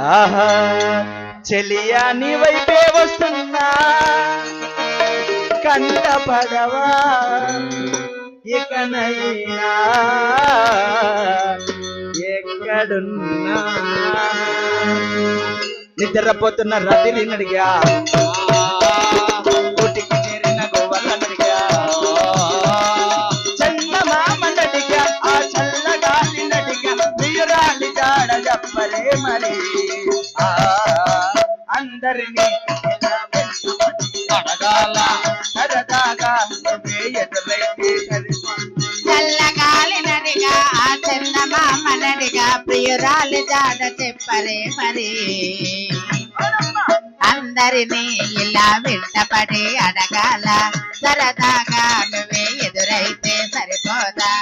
ఆహా చెలియా నీ వైపే వస్తున్నా. కంట పడవా ఇకనైనా. ఎక్కడున్నా? నిద్రపోతున్న రతిని నడిగా ఆ చందమామ నడిగా ప్రియురాలు జాడ చెప్పరే మరి. అందరినీ ఇలా వెంటపడి అడగాల సరదాగా నువ్వే ఎదురైతే సరిపోదా.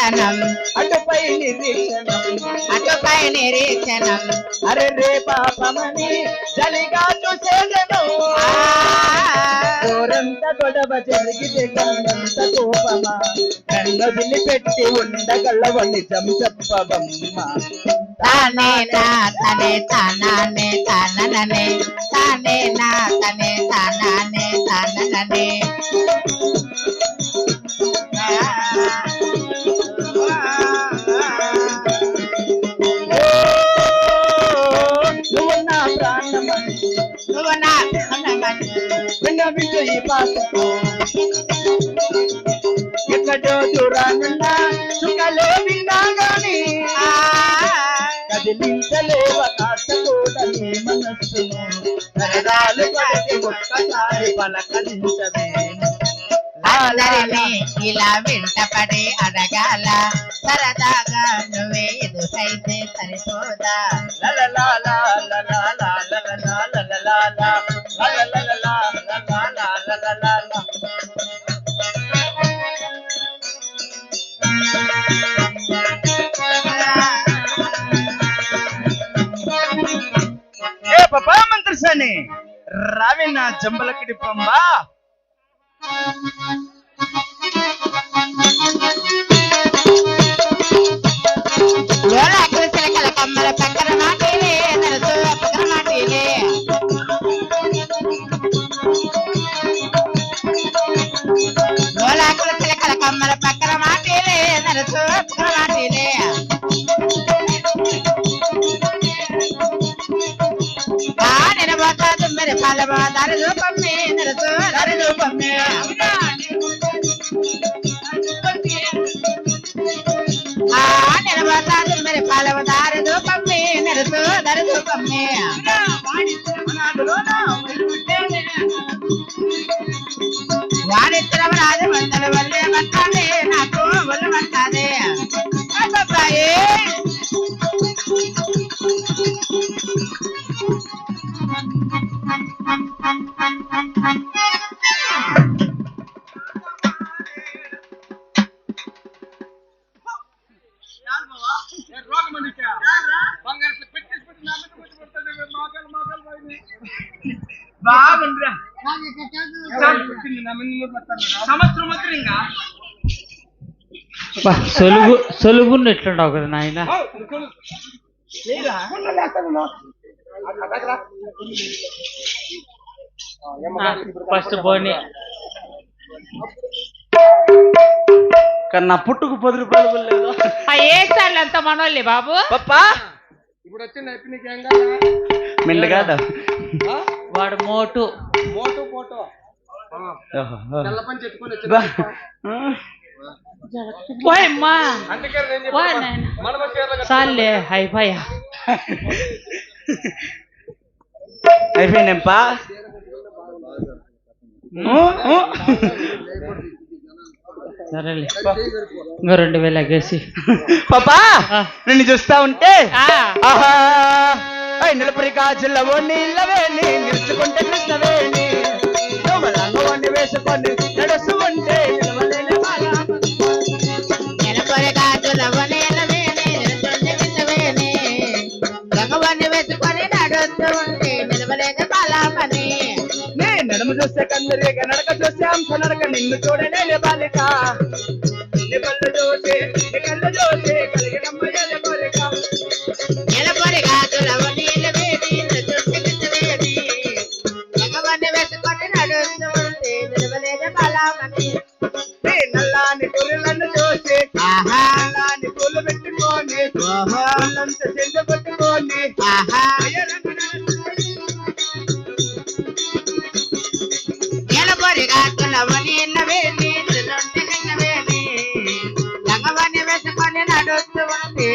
ఒంటరితనం అటుపై నిరీక్షణం. అటుపై నిరీక్షణం. అరే రే పాపమని చలిగా చూసేదను ఆ, కోరంత గొడవ జరిగితే కన్నంత కోపమా. నన్ను వదిలిపెట్టి ఉండగలవ నిజం చెప్పవమ్మా తానే నా తనే తానానే తానననే తానే నా తనే తానానే తానననే మనస్సును పడితే ఒక్కసారి అందరినీ ఇలా వెంటపడి అడగాల సరదాగా నువ్వే ఎదురైతే సరిపోదా? రావి నా మరి తుమ్మెరి దారి రూపమ్మే నరసు దారి రూపమ్మే ఆ నిరబోతా తుమ్మెరి దారి రూపమ్మే నరసు దారి రూపమ్మే వాడిత్తరం రాజమందల వల్లే పట్టాదే సంవత్సరం మాత్రం ఇంకా? బా, సొలుగు సొలుగున్న ఎట్లుండవు కదా నాయన? ఫస్ట్ పోనీ కన్నా పుట్టుకు పది రూపాయలు లేదు. ఆ ఏ సార్లు అంత మనోళ్ళే బాబు? పప్పా. ఇప్పుడు వచ్చి నైపు నీకు? మెండుగాడు. ఆ? వాడు మోటు. మోటో ఫోటో పోయమ్మా చాలే అయిపోయా అయిపోయినాంపా సరేలే ఇంకో రెండు వేలు ఎగేసి పాపా. నిన్ను చూస్తా ఉంటే. ఆ. ఆహా. ఐ నిలపరి కాజులవో నీళ్ళవేణి నిలుచుకుంటే కృష్ణవేణి చేసుకొని నడుసు ఉంటే నడుము చూస్తే కందరిగా నడక చూస్తే అంశ నడక నిన్ను చూడలేని బాలిక.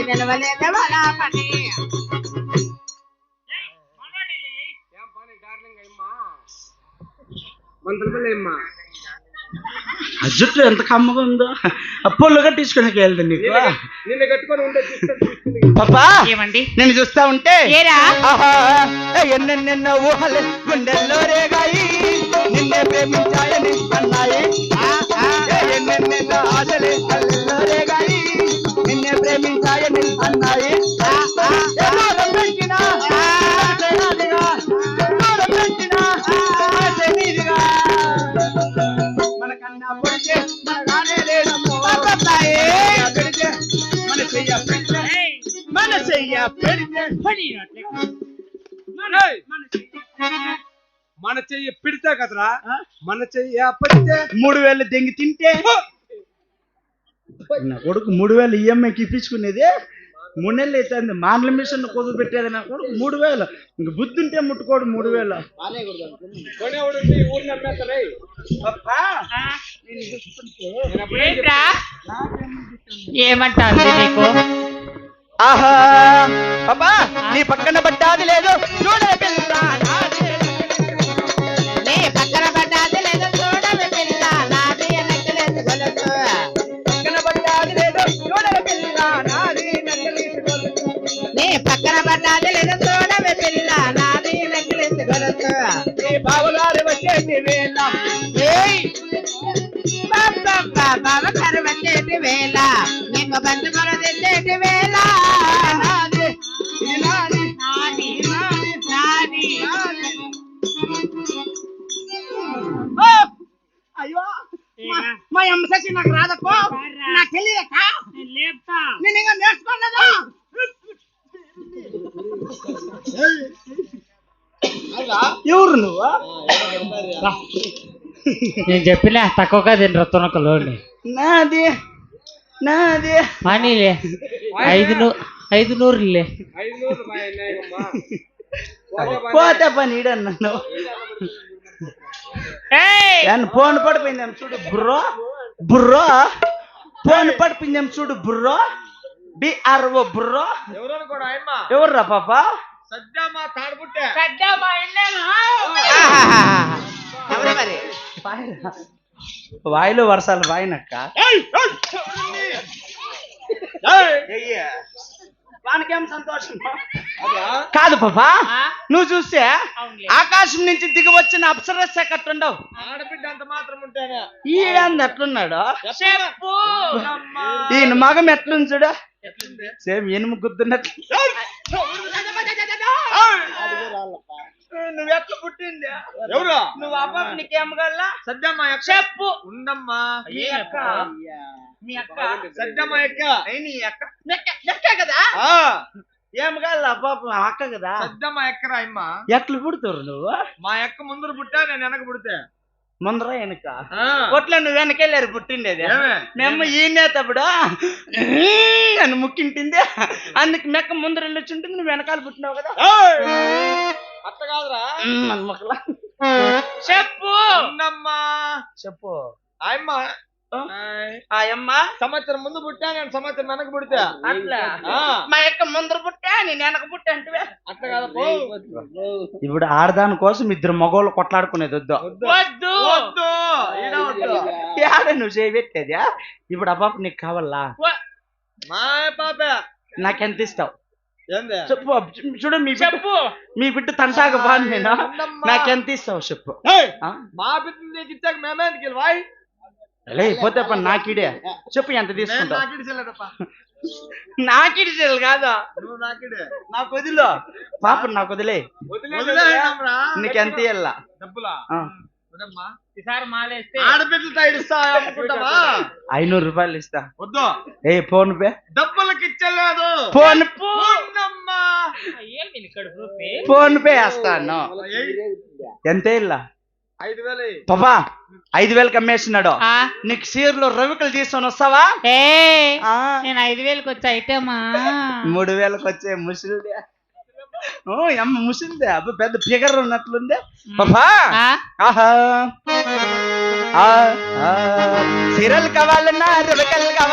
నిలవలేదు పని ఆ జుట్టు ఎంత కమ్మగా ఉందో. అప్పుల్లో కట్టించుకునే వెళ్తాను నీకు. నిన్ను కట్టుకొని ఉండే చూస్తే చూస్తుంది పాపా ఏమండి? నేను చూస్తా ఉంటే. ఏరా? ఎన్నెన్నెన్నో ఊహలు గుండెల్లో రేగాయి. నిన్నే ప్రేమించాయని అన్నాయి మన చెయ్యి పిడితే కదరా? మన చెయ్యి పడితే మూడు వేలు దెంగి తింటే? నా కొడుకు మూడు వేలు ఈఎంఐకి ఇప్పించుకునేది. మూడు నెలలు అవుతుంది మాన్ల మిషన్ కుదురు పెట్టేది నా కొడుకు మూడు వేలు. ఇంక బుద్ధి ఉంటే ముట్టుకోడు మూడు వేలు. ఏమంటారు నీకు? ఆహా! పాపా నీ పక్కన పట్టాది లేదు. పిల్ల. నీ పక్కన పడ్డాది లేదు చూడవి పిల్ల నాది నెక్కలేదు గొలుసు పక్కన లేదు పిల్ల నాది. నీ పక్కన పడ్డాది లేదు చూడవి పిల్ల నాది నీ బావగారు వచ్చేసి వేళ. ఏయ్! బాబా వేళ. నీకు బంధువులు తెచ్చేటి వేళ. మా- అమ్మ సచి నాకు రాదక్కో నాకు తెలియదక్క నేను ఇంకా నేర్చుకోలేదు? ఎవరు నువ్వు? నేను చెప్పిన తక్కువగా తినరు తునకలు నాది నాది. మనీలే. ఐదు నూ ఐదు నూరులే. పోతే పని ఈడన్నాను. ఫోన్ పడిపోయిందేం చూడు బుర్రో? బుర్రో? ఫోన్ పడిపోయిందేం చూడు బుర్రో? బిఆర్ఓ ఆయమ్మ? ఎవర్రా పాప? వాయిలో వర్షాలు వాయినక్క వానికేం సంతోషం? కాదు పాపా. నువ్వు చూస్తే ఆకాశం నుంచి దిగి వచ్చిన అప్సరస్ కట్టుండవు ఆడబిడ్డ అంత మాత్రం ఉంటేనే. ఈడంది ఎట్లున్నాడు? ఈయన మగం ఎట్లుంది చూడు? సేమ్ ఎనుము గుద్దున్నట్లు నువ్వు ఎట్లా పుట్టింది? ఎవరు? నువ్వు అబ్బాయి నీకేమగల్లా సద్దమ్మ ఎక్క చెప్పు. ఉండమ్మా మీ అక్క. మీ అక్క. సద్దమ్మ ఎక్క నీ అక్క. లెక్క- లెక్కే కదా? ఆ, ఏం కాదు పాప అక్క కదా? సద్దమ్మ ఎక్కరా అమ్మ. ఎట్లు పుడతారు నువ్వు? మా ఎక్క ముందర పుట్టా నేను వెనక పుడితే? ముందర వెనక? ఆ, కొట్ల నువ్వు వెనకెళ్ళారు పుట్టిండేది? ఏమే? మేము ఈనేటప్పుడు అని ముక్కింటింది. అందుకు మెక్క ముందర వెళ్ళొచ్చుంటుంది నువ్వు వెనకాల పుట్టినావు కదా? ఏయ్! అట్ట కాదురా. చెప్పు. చెప్పు. ఆయమ్మ. సంవత్సరం ముందు పుట్టా నేను సంవత్సరం వెనక పుడితే. అట్లా. ఆ, మా యొక్క ముందర పుట్టా నేను వెనక పుట్టా అంటే అట్ట కాదు పో. ఇప్పుడు ఆడదాని కోసం ఇద్దరు మగవాళ్ళు కొట్లాడుకునేది వద్దు. వద్దు. వద్దు. ఆడ నువ్వు చేయబెట్టేది ఇప్పుడు ఆ పాప నీకు కావాలా? మా పాప. నాకెంత ఇస్తావు? చెప్పు చూడు మీ చెప్పు. మీ బిడ్డ తంటాక బాగా నేను ఉండమ్మా. నాకెంత ఇస్తావు చెప్పు? మా బిడ్డ నీకు ఇచ్చాక మేమేందుకు వెళ్ళి వాయ్? లే పోతే పని నాకిడే చెప్పు ఎంత నేను తీసుకుంటావు? నాకిడి చెల్లి కాదా? నువ్వు నాకిడే నాకు వదిలో. పాప నాకు వదిలే. నీకు ఎంత ఇయ్యాల? డబ్బులా. ఈసారి మాలేస్తే ఐనూరు రూపాయలు ఇస్తా. వద్దు. ఏ ఫోన్ పే. డబ్బులకి ఇచ్చలేదు. Phone PhonePe. వేస్తాను. ఎంత ఇల్లా? వేలు. పాపా ఐదు వేలకు అమ్మేసినాడు ఆ, నీకు చీరలు రవికలు తీసుకొని వస్తావా? ఏ? ఆ, నేను ఐదు వేలకు వచ్చి ఐటమా? మూడు వేలకు వచ్చే ముసిలిదే ఓ అమ్మ ముసిలిదే అబ్బ పెద్ద ఫిగర్ ఉన్నట్లుందే పాపా ఆ, ఆహా చీరలు కావాలన్నా రవికలు కావాలి